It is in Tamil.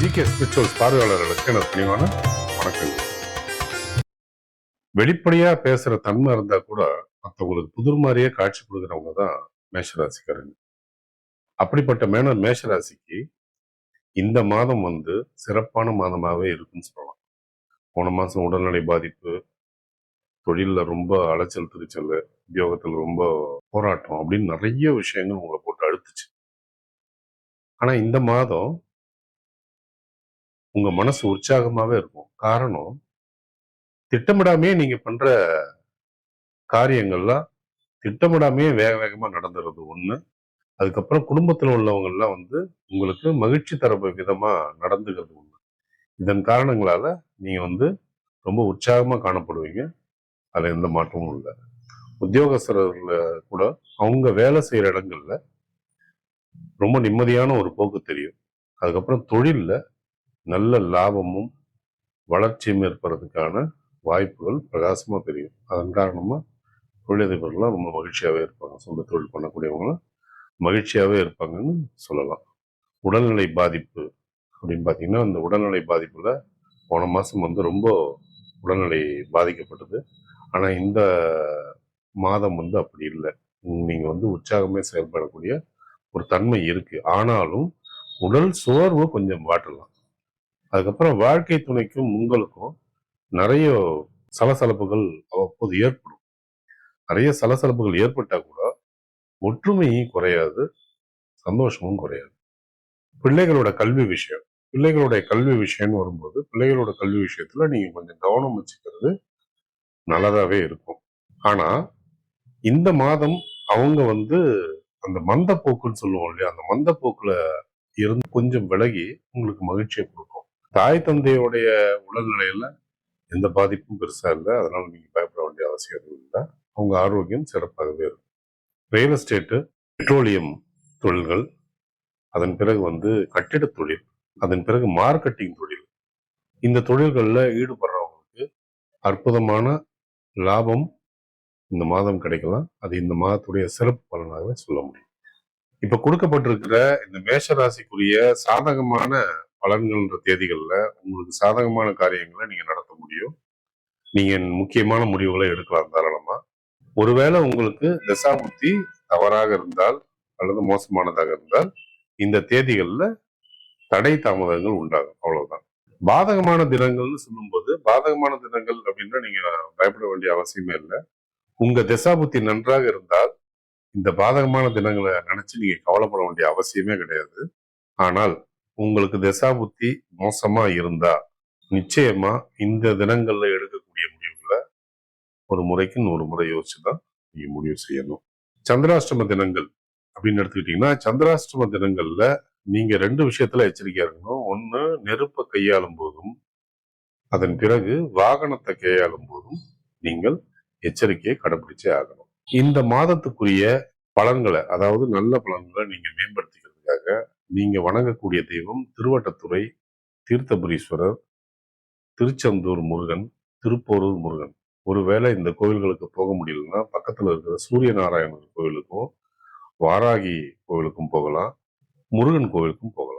ஜிகே ஸ்பிரிச்சுவல்ஸ் பார்வையாளர்களுக்கு எனக்கு பணிவான வணக்கங்கள். வெளிப்படையா பேசுற தன்மை இருந்தா கூட மற்றவங்களுக்கு புதிர் மாதிரியே காட்சி கொடுக்குறவங்க தான் மேஷராசிக்காரங்க. அப்படிப்பட்ட மேன மேஷராசிக்கு இந்த மாதம் வந்து சிறப்பான மாதமாகவே இருக்குன்னு சொல்லலாம். போன மாதம் உடல்நிலை பாதிப்பு தொழிலில் ரொம்ப அலைச்சல் திருச்சல் உத்தியோகத்தில் ரொம்ப போராட்டம் அப்படின்னு நிறைய விஷயங்கள் உங்களை போட்டு அழுத்துச்சு. ஆனால் இந்த மாதம் உங்க மனசு உற்சாகமாவே இருக்கும். காரணம் திட்டமிடாமே நீங்க பண்ற காரியங்கள்லாம் திட்டமிடாமே வேக வேகமா நடந்துறது ஒண்ணு. அதுக்கப்புறம் குடும்பத்துல உள்ளவங்கெல்லாம் வந்து உங்களுக்கு மகிழ்ச்சி தர விதமா நடந்துக்கிறது ஒண்ணு. இதன் காரணங்களால நீங்க வந்து ரொம்ப உற்சாகமா காணப்படுவீங்க. அதுல எந்த மாற்றமும் இல்லை. உத்தியோகஸ்தர்கள் கூட அவங்க வேலை செய்யற இடங்கள்ல ரொம்ப நிம்மதியான ஒரு போக்கு தெரியும். அதுக்கப்புறம் தொழில்ல நல்ல லாபமும் வளர்ச்சியும் ஏற்படுறதுக்கான வாய்ப்புகள் பிரகாசமாக தெரியும். அதன் காரணமாக தொழிலதிபர்கள்லாம் ரொம்ப மகிழ்ச்சியாகவே இருப்பாங்க. சொந்த தொழில் பண்ணக்கூடியவங்களாம் மகிழ்ச்சியாகவே இருப்பாங்கன்னு சொல்லலாம். உடல்நிலை பாதிப்பு அப்படின்னு பார்த்தீங்கன்னா அந்த உடல்நிலை பாதிப்பில் போன மாதம் வந்து ரொம்ப உடல்நிலை பாதிக்கப்பட்டது. ஆனால் இந்த மாதம் வந்து அப்படி இல்லை. நீங்கள் வந்து உற்சாகமே செயல்படக்கூடிய ஒரு தன்மை இருக்குது ஆனாலும் உடல் சோர்வு கொஞ்சம் வாட்டலாம் அதுக்கப்புறம் வாழ்க்கை துணைக்கும் உங்களுக்கும் நிறைய சலசலப்புகள் அவ்வப்போது ஏற்படும். நிறைய சலசலப்புகள் ஏற்பட்டா கூட ஒற்றுமையும் குறையாது சந்தோஷமும் குறையாது. பிள்ளைகளோட கல்வி விஷயம் பிள்ளைகளுடைய கல்வி விஷயம்னு வரும்போது பிள்ளைகளோட கல்வி விஷயத்துல நீங்க கொஞ்சம் கவனம் வச்சுக்கிறது நல்லதாவே இருக்கும். ஆனா இந்த மாதம் அவங்க வந்து அந்த மந்த போக்குன்னு சொல்லுவோம் இல்லையா அந்த மந்த போக்குல இருந்து கொஞ்சம் விலகி உங்களுக்கு மகிழ்ச்சியை கொடுக்கும். தாய் தந்தையோடைய உடல்நிலையில எந்த பாதிப்பும் பெருசா இல்லை. அதனால நீங்க பயப்பட வேண்டிய அவசியம் எதுவும் இல்லை. அவங்க ஆரோக்கியம் சிறப்பாகவே இருக்கும். ரியல் எஸ்டேட்டு பெட்ரோலியம் தொழில்கள் அதன் பிறகு வந்து கட்டிட தொழில் அதன் பிறகு மார்க்கெட்டிங் தொழில். இந்த தொழில்களில் ஈடுபடுறவங்களுக்கு அற்புதமான லாபம் இந்த மாதம் கிடைக்கலாம். அது இந்த மாதத்துடைய சிறப்பு பலனாகவே சொல்ல முடியும். இப்ப கொடுக்கப்பட்டிருக்கிற இந்த மேஷ ராசிக்குரிய சாதகமான பலன்கள்ன்ற தேதிகளில் உங்களுக்கு சாதகமான காரியங்களை நீங்கள் நடத்த முடியும். நீங்கள் முக்கியமான முடிவுகளை எடுக்கலாம் தாராளமாக ஒருவேளை உங்களுக்கு தசாபுத்தி தவறாக இருந்தால் அல்லது மோசமானதாக இருந்தால் இந்த தேதிகளில் தடை தாமதங்கள் உண்டாகும். அவ்வளவுதான். பாதகமான தினங்கள்னு சொல்லும்போது பாதகமான தினங்கள் அப்படின்னா நீங்க பயப்பட வேண்டிய அவசியமே இல்லை. உங்க தசாபுத்தி நன்றாக இருந்தால் இந்த பாதகமான தினங்களை நினைச்சு நீங்க கவலைப்பட வேண்டிய அவசியமே கிடையாது. ஆனால் உங்களுக்கு தசாபுத்தி மோசமா இருந்தா நிச்சயமா இந்த தினங்கள்ல எடுக்கக்கூடிய முடிவுகளை ஒரு முறைக்கு நூறு முறை யோசிச்சு தான் நீங்க முடிவு செய்யணும். சந்திராஷ்டம தினங்கள் அப்படின்னு எடுத்துக்கிட்டீங்கன்னா சந்திராஷ்டம தினங்கள்ல நீங்க ரெண்டு விஷயத்துல எச்சரிக்கையா இருக்கணும். ஒன்று நெருப்பை கையாளும் போதும் அதன் பிறகு வாகனத்தை கையாளும் போதும் நீங்கள் எச்சரிக்கையை கடைபிடிச்சே ஆகணும். இந்த மாதத்துக்குரிய பலன்களை அதாவது நல்ல பலன்களை நீங்க மேம்படுத்திக்கிறதுக்காக நீங்க வணங்கக்கூடிய தெய்வம் திருவட்டத்துறை தீர்த்தபுரீஸ்வரர் திருச்செந்தூர் முருகன் திருப்போரூர் முருகன். ஒருவேளை இந்த கோவில்களுக்கு போக முடியலன்னா பக்கத்துல இருக்கிற சூரிய நாராயணர் கோவிலுக்கும் வாராகி கோவிலுக்கும் போகலாம் முருகன் கோவிலுக்கும் போகலாம்.